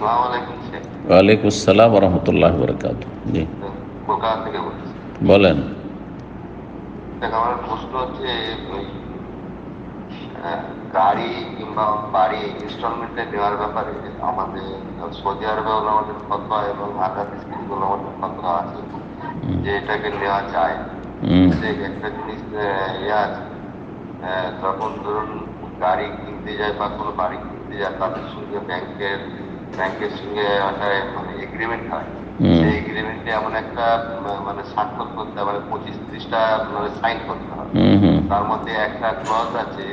আসসালামু আলাইকুম শেখ ওয়ালাইকুম আসসালাম রহমতুল্লাহ বরকাত জি কলকাতা থেকে বলছি বলেন দেখ আমার প্রশ্ন হচ্ছে ওই আহ, গাড়ি কিংবা বাড়ি ইনস্টলমেন্টে নেওয়ার ব্যাপারে আমাদের সৌদি আরবে হলো আমাদের ফতোয়া এবং ঢাকা ডিস্ট্রিক্টগুলো আমাদের ফতোয়া আছে যে এটাকে নেওয়া যায় হুম যে একটা জিনিস আহ, ইয়ে আছে আহ, যখন ধরুন গাড়ি কিনতে যায় বা কোনো বাড়ি কিনতে যায় তাদের সঙ্গে ব্যাংকের ব্যাংকের সঙ্গে একটা মানে এগ্রিমেন্ট হয়। সেই এগ্রিমেন্টে এমন একটা মানে স্বাক্ষর করতে হবে মানে পঁচিশ ত্রিশটা মানে সাইন করতে হুম তার মধ্যে একটা ক্লজ আছে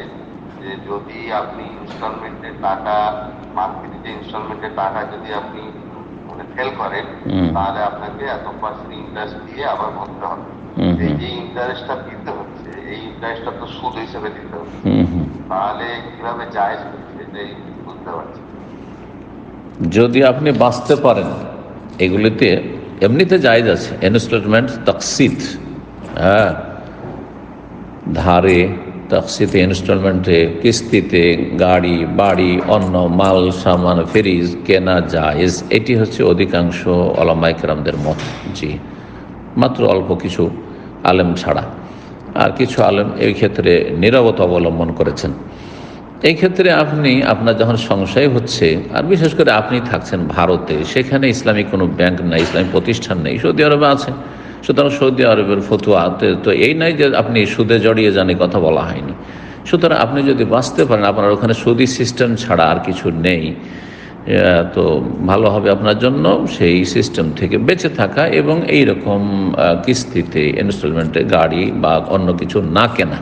যে যদি আপনি ইনস্টলমেন্টের টাকা মান্থলি যে ইনস্টলমেন্টের টাকা যদি আপনি মানে ফেল করেন তাহলে আপনাকে এত পার্সেন্ট ইন্টারেস্ট দিয়ে আবার ভরতে হবে। এই যে ইন্টারেস্টটা দিতে হচ্ছে এই ইন্টারেস্টটা তো সুদ হিসেবে দিতে হচ্ছে। তাহলে কীভাবে জায়েজ হচ্ছে এটাই বুঝতে পারছি। যদি আপনি বাঁচতে পারেন, এগুলিতে এমনিতে জায়জ আছে ইনস্টলমেন্ট তকসিদ হ্যাঁ ধারে তকসিতে ইনস্টলমেন্টে কিস্তিতে, গাড়ি, বাড়ি অন্য মাল, সামান, ফ্রিজ, কেনা, জায়েজ, এটি হচ্ছে অধিকাংশ অলামাইকরামদের মত, জি, মাত্র অল্প কিছু আলেম ছাড়া। আর কিছু আলেম এই ক্ষেত্রে নিরবতা অবলম্বন করেছেন। এই ক্ষেত্রে আপনি, আপনার যখন সংশয় হচ্ছে, আর বিশেষ করে আপনি থাকছেন ভারতে, সেখানে ইসলামিক কোনো ব্যাংক নাই ইসলামিক প্রতিষ্ঠান নেই, সৌদি আরবে আছে। সুতরাং সৌদি আরবের ফতুয়াতে তো এই নাই যে আপনি সুদে জড়িয়ে যান কথা বলা হয়নি। সুতরাং আপনি যদি বাঁচতে পারেন, আপনার ওখানে সুদি সিস্টেম ছাড়া আর কিছু নেই তো ভালো হবে আপনার জন্য সেই সিস্টেম থেকে বেঁচে থাকা এবং এই রকম কিস্তিতে ইনস্টলমেন্টে গাড়ি বা অন্য কিছু না কেনা,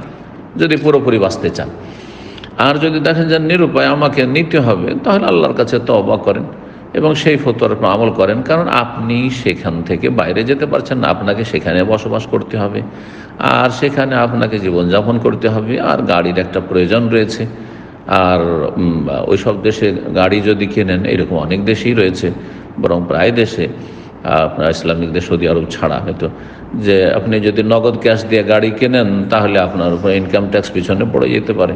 যদি পুরোপুরি বাঁচতে চান। আর যদি দেখেন যে নিরুপায় আমাকে নিতে হবে তাহলে আল্লাহর কাছে তওবা করেন এবং সেই ফতোয়ার আমল করেন কারণ আপনি সেখান থেকে বাইরে যেতে পারছেন না আপনাকে সেখানে বসবাস করতে হবে আর সেখানে আপনাকে জীবনযাপন করতে হবে আর গাড়ির একটা প্রয়োজন রয়েছে আর উম, ওইসব দেশে গাড়ি যদি কেনেন এরকম অনেক দেশেই রয়েছে বরং প্রায় দেশে আপনার ইসলামিক দেশ সৌদি আরব ছাড়া হয়তো যে আপনি যদি নগদ ক্যাশ দিয়ে গাড়ি কেনেন তাহলে আপনার উপর ইনকাম ট্যাক্স পিছনে পড়ে যেতে পারে।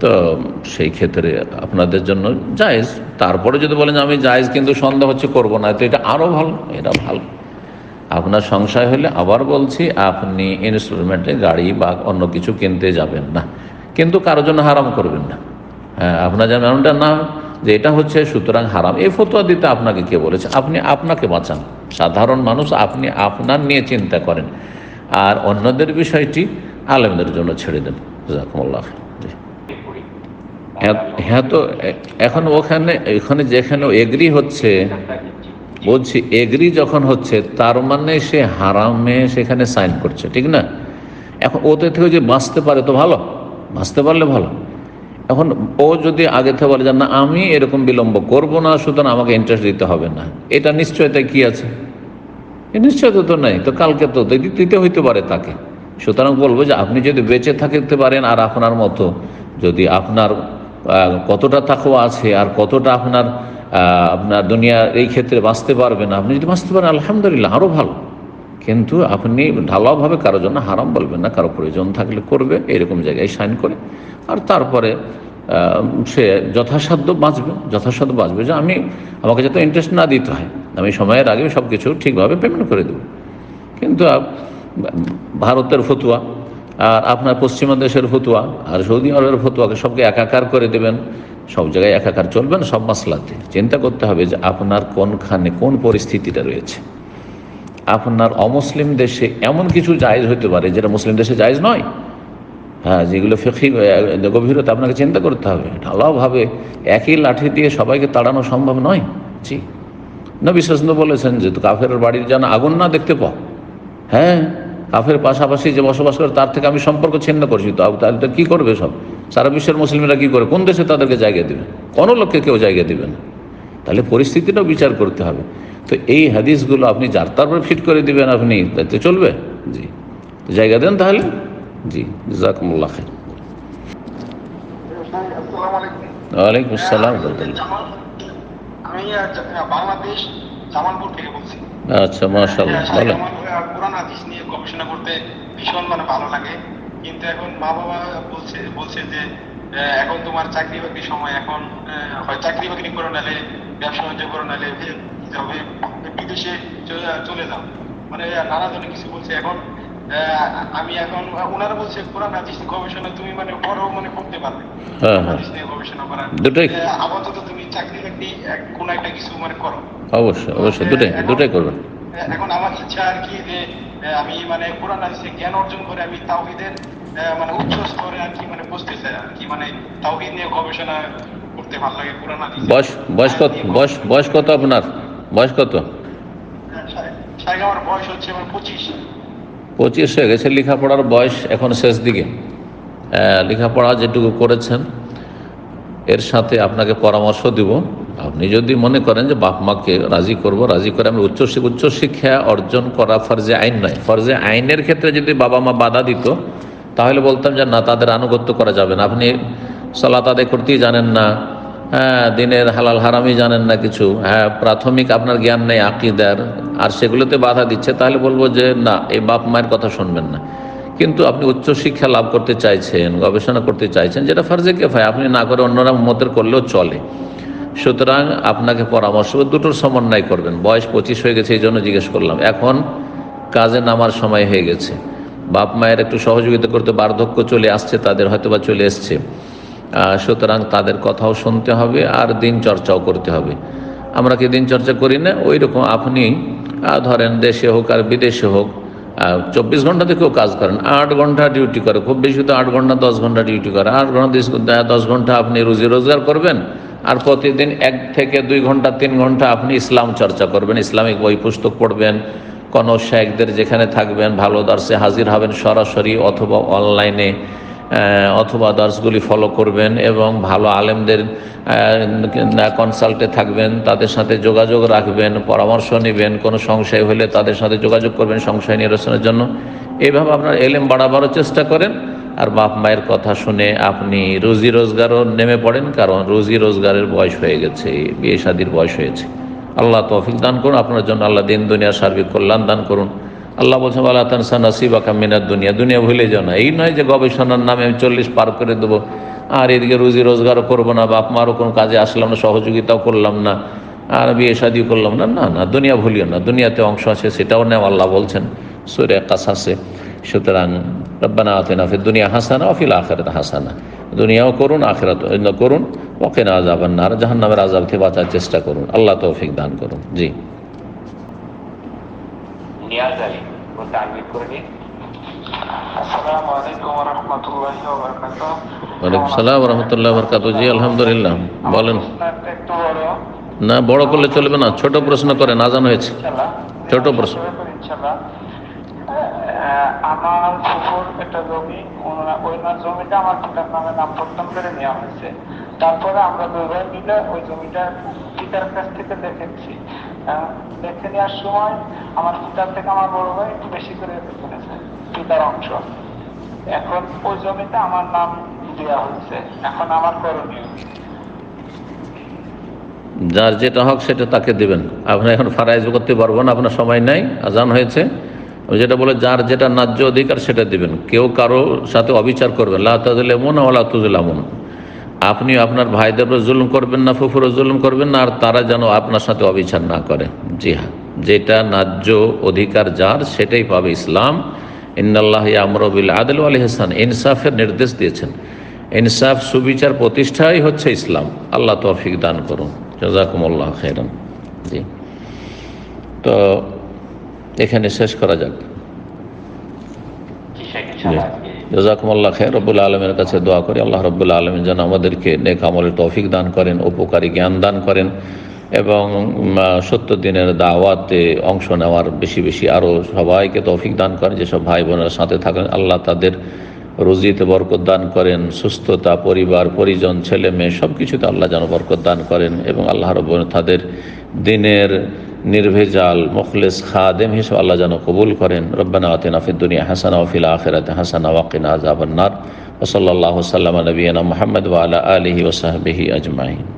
তো সেই ক্ষেত্রে আপনাদের জন্য জায়েজ। তারপরে যদি বলেন আমি জায়েজ কিন্তু সন্দেহ হচ্ছে করব না, তো এটা আরও ভালো, এটা ভালো। আপনার সংশয় হলে আবার বলছি, আপনি ইনস্টলমেন্টে গাড়ি বা অন্য কিছু কিনতে যাবেন না। কিন্তু কারোর জন্য হারাম করবেন না। হ্যাঁ আপনার যেন এমনটা না যে এটা হচ্ছে সুতরাং হারাম। এই ফতোয়া দিতে আপনাকে কে বলেছে? আপনি আপনাকে বাঁচান। সাধারণ মানুষ আপনি আপনার নিয়ে চিন্তা করেন। আর অন্যদের বিষয়টি আলেমদের জন্য ছেড়ে দেন। জাকুমুল্লাহ হ্যাঁ হ্যাঁ তো এখন ওখানে, এখানে যেখানে এগ্রি হচ্ছে, বলছি এগ্রি যখন হচ্ছে, তার মানে সে হারামে সেখানে সাইন করছে, ঠিক না? এখন ওতে থেকে যে বাঁচতে পারে তো ভালো, বাঁচতে পারলে ভালো। এখন ও যদি আগে থেকে বলে যে, না, আমি এরকম বিলম্ব করব না, সুতরাং আমাকে ইন্টারেস্ট দিতে হবে না। এটা নিশ্চয়তা কি আছে? নিশ্চয়তা তো নাই, তো কালকে তো দিতে হইতে পারে তাকে। সুতরাং বলব যে, আপনি যদি বেঁচে থাকতে পারেন আর আপনার মতো যদি আপনার কতটা তাকওয়া আছে আর কতটা আপনার আপনার দুনিয়া এই ক্ষেত্রে বাঁচতে পারবেন আপনি যদি বাঁচতে পারেন, আলহামদুলিল্লাহ আরও ভালো। কিন্তু আপনি ঢালাওভাবে কারোর জন্য হারাম বলবেন না, কারও প্রয়োজন থাকলে করবে, এরকম জায়গায় সাইন করে। আর তারপরে সে যথাসাধ্য বাঁচবে যথাসাধ্য বাঁচবে। যে আমি, আমাকে যাতে ইন্টারেস্ট না দিতে হয়, আমি সময়ের আগে সব কিছু ঠিকভাবে পেমেন্ট করে দেবো। কিন্তু ভারতের ফতুয়া আর আপনার পশ্চিমা দেশের ফতুয়া আর সৌদি আরবের ফতুয়াকে সবকে একাকার করে দেবেন। সব জায়গায় একাকার চলবেন, সব মাসলাতে। চিন্তা করতে হবে যে আপনার কোনখানে কোন পরিস্থিতিটা রয়েছে। আপনার অমুসলিম দেশে এমন কিছু জায়েজ হতে পারে যেটা মুসলিম দেশে জায়েজ নয়। হ্যাঁ যেগুলো ফেকি গভীরতা আপনাকে চিন্তা করতে হবে। ঢালাওভাবে একই লাঠি দিয়ে সবাইকে তাড়ানো সম্ভব নয়। জি নবী সাসন্দ বলেছেন যে কাফের বাড়ির যেন আগুন না দেখতে পাও। হ্যাঁ। কাফের পাশাপাশি যে বসবাস করে তার থেকে আমি সম্পর্ক ছিন্ন করছি। তো তাহলে তো কী করবে সব? সারা বিশ্বের মুসলিমরা কী করে? কোন দেশে তাদেরকে জায়গা দেবে? কোনো লোককে কেউ জায়গা দেবে না। তাহলে পরিস্থিতিটাও বিচার করতে হবে। তো এই হাদিসগুলো আপনি যার তারপরে ফিট করে দিবেন আপনি তাতে চলবে? জি। জায়গা দেন তাহলে। জি। আসসালামু আলাইকুম। ওয়ালাইকুম আসসালাম আচ্ছা মাশাল্লাহ হ্যাঁ, বলেন। হাদিস নিয়ে গবেষণা করতে ভীষণ মানে ভালো লাগে। কিন্তু এখন মা বাবা বলছে বলছে যে এখন তোমার চাকরি বাকরি সময় এখন হয় চাকরি বাকরি করো নালে ব্যবসা বাণিজ্য করো নালে বিদেশে চলে- যাও। মানে নানা জনে কিছু বলছে। এখন আমি এখন ওনারা বলছে কোরআন হাদিস গবেষণা তুমি মানে বড় মানে করতে পারবে। হাদিস নিয়ে গবেষণা করা। আপাতত তুমি চাকরি বাকরি এক- কোনো একটা কিছু মানে করো। অবশ্যই অবশ্যই। দুটাই দুটাই করবেন এখন আমার ইচ্ছা আর কি যে আমি মানে কোরআন হাদিসে জ্ঞান অর্জন করে আমি তাওহীদের মানে উচ্চ স্তরে আর কি মানে বুঝতে চাই আর কি মানে তাওহীদ নিয়ে গবেষণা করতে ভালো লাগে কোরআন হাদিস। বয়স বয়স কত বয়স বয়স কত আপনার? বয়স কত? আমার বয়স হচ্ছে আমার পঁচিশ। পঁচিশ হয়ে গেছে লেখাপড়ার বয়স এখন শেষ দিকে। লেখাপড়া যেটুকু করেছেন এর সাথে আপনাকে পরামর্শ দিব। আপনি যদি মনে করেন যে বাপ মাকে রাজি করব, রাজি করে আমি উচ্চ শি- উচ্চ শিক্ষা অর্জন করা ফরজে আইন নয়। ফরজে আইনের ক্ষেত্রে যদি বাবা মা বাধা দিত, তাহলে বলতাম যে না, তাদের আনুগত্য করা যাবে না। আপনি সালাত আদায় করতেই জানেন না হ্যাঁ দিনের হালাল হারামি জানেন না কিছু। হ্যাঁ প্রাথমিক আপনার জ্ঞান নেই, আকিদার, আর সেগুলোতে বাধা দিচ্ছে, তাহলে বলব যে না, এই বাপ মায়ের কথা শুনবেন না। কিন্তু আপনি উচ্চ শিক্ষা লাভ করতে চাইছেন, গবেষণা করতে চাইছেন, যেটা ফার্জে কেফায় আপনি না করে অন্যরা মতের করলেও চলে। সুতরাং আপনাকে পরামর্শ দুটোর সমন্বয় করবেন। বয়স পঁচিশ হয়ে গেছে এই জন্য জিজ্ঞেস করলাম। এখন কাজে নামার সময় হয়ে গেছে। বাপ মায়ের একটু সহযোগিতা করতে বার্ধক্য চলে আসছে, তাদের হয়তো বা চলে এসছে। সুতরাং তাদের কথাও শুনতে হবে, আর দিন চর্চাও করতে হবে। আমরা কি দিন চর্চা করি না? ওই রকম আপনি ধরেন দেশে হোক আর বিদেশে হোক চব্বিশ ঘণ্টা থেকেও কাজ করেন। আট ঘণ্টা ডিউটি করে, খুব বেশি তো আট ঘণ্টা, দশ ঘণ্টা ডিউটি করে। আট ঘণ্টা, দশ ঘণ্টা আপনি রুজি রোজগার করবেন? আর প্রতিদিন এক থেকে দুই ঘণ্টা, তিন ঘণ্টা আপনি ইসলাম চর্চা করবেন, ইসলামিক বই পুস্তক পড়বেন কোনো শেখদের যেখানে থাকবেন, ভালো দর্শে হাজির হবেন সরাসরি অথবা অনলাইনে অথবা দর্শগুলি ফলো করবেন এবং ভালো আলেমদের কনসাল্টে থাকবেন, তাদের সাথে যোগাযোগ রাখবেন, পরামর্শ নেবেন, কোনো সংশয় হলে তাদের সাথে যোগাযোগ করবেন, সংশয় নিরসনের জন্য। এইভাবে আপনার এলেম বাড়াবারও চেষ্টা করেন। আর বাপ মায়ের কথা শুনে আপনি রুজি রোজগারও নেমে পড়েন, কারণ রুজি রোজগারের বয়স হয়ে গেছে, বিয়ে শাদির বয়স হয়েছে। আল্লাহ তৌফিক দান করুন, আপনার জন্য আল্লাহ দিন দুনিয়ার সার্বিক কল্যাণ দান করুন। আল্লাহ বলছেন আল্লাহ তানসা নাসিবা কামিনার দুনিয়া দুনিয়া ভুলে যাও না। এই নয় যে গবেষণার নামে আমি চল্লিশ পার করে দেবো, আর এদিকে রুজি রোজগারও করব না, বাপ মারও কোনো কাজে আসলাম না, সহযোগিতাও করলাম না, আর বিয়ে শাদিও করলাম না। না না, দুনিয়া ভুলিও না, দুনিয়াতে অংশ আছে, সেটাও নেওয়া আল্লাহ বলছেন। সুরে কাসাসে। সুতরাং রব্বানা আতেনা ফির দুনিয়া হাসানা অফিল আখেরাত হাসানা। দুনিয়াও করুন আখেরাত করুন ওকে না আজাবান না আর জাহান্নামের আজাব থেকে বাঁচার চেষ্টা করুন। আল্লাহ তৌফিক দান করুন। জি। করে ওয়ালাইকুম সালাম রহমতুল্লাহ বরকাত জি আলহামদুলিল্লাহ। বলেন। না বড় করলে চলবে না। ছোট প্রশ্ন করেন আজান হয়েছে। ইনশাআল্লাহ। ছোট প্রশ্ন। আমার ফুফুর একটা জমি ওনা- ওনার জমিটা আমার পিতার নামে নাম প্রত্যাম করে নেওয়া হয়েছে। তারপরে আমরা দুই মিলে ওই জমিটা পিতার কাছ থেকে দেখেছি। দেখে নেওয়ার সময় আমার পিতার থেকে আমার বড় ভাই একটু বেশি করে কিনেছে পিতার অংশ। এখন ওই জমিটা আমার নাম দেওয়া হয়েছে। এখন আমার করণীয়। যার যেটা হক সেটা তাকে দেবেন। আপনি এখন ফারাইজ করতে পারব না, আপনার সময় নাই। আজান হয়েছে। যেটা বলে, যার যেটা ন্যায্য অধিকার সেটা দিবেন। কেউ কারও সাথে অবিচার করবেন। লাতুলেমন ওলা তুজুলামন আপনি আপনার ভাইদের উপর জুলুম করবেন না ফুফুরও জুলুম করবেন না, আর তারা যেন আপনার সাথে অবিচার না করে। জি হ্যাঁ যেটা ন্যায্য অধিকার যার, সেটাই পাবে ইসলাম। ইন্নাল্লাহ আমরবিল আদল আলী হাসান ইনসাফের নির্দেশ দিয়েছেন। ইনসাফ সুবিচার প্রতিষ্ঠাই হচ্ছে ইসলাম। আল্লাহ তৌফিক দান করুন। জাজাকুমুল্লাহ খেরান জি। তো এখানে শেষ করা যাক। জি। শেখ ইনশাআল্লাহ আজকে জাজাকুমুল্লাহ খের রব্বুল আলমের কাছে দোয়া করি আল্লাহ রব্বুল আলমিন যেন আমাদেরকে নেক আমলের তৌফিক দান করেন উপকারী জ্ঞান দান করেন এবং সত্য দিনের দাওয়াতে অংশ নেওয়ার বেশি বেশি আরও সবাইকে তৌফিক দান করেন যেসব ভাই বোনের সাথে থাকেন আল্লাহ তাদের রুজিতে বরকত দান করেন সুস্থতা পরিবার পরিজন ছেলে মেয়ে সব কিছুতে আল্লাহ যেন বরকত দান করেন এবং আল্লাহ রব তাদের দিনের নির্ভেজাল মুখলেস খাদেম হিসেবে আল্লাহ যেন কবুল করেন। রব্বানা আতিনা ফিদ দুনিয়া হাসানা ওফিল আখিরাতে হাসানা ওয়াকিনা আযাবান্নার ওসল্লাল্লাহু সাল্লাম নবীনা মুহাম্মদ ওয়া আলা আলিহি ওয়া সাহবিহি আজমাইন।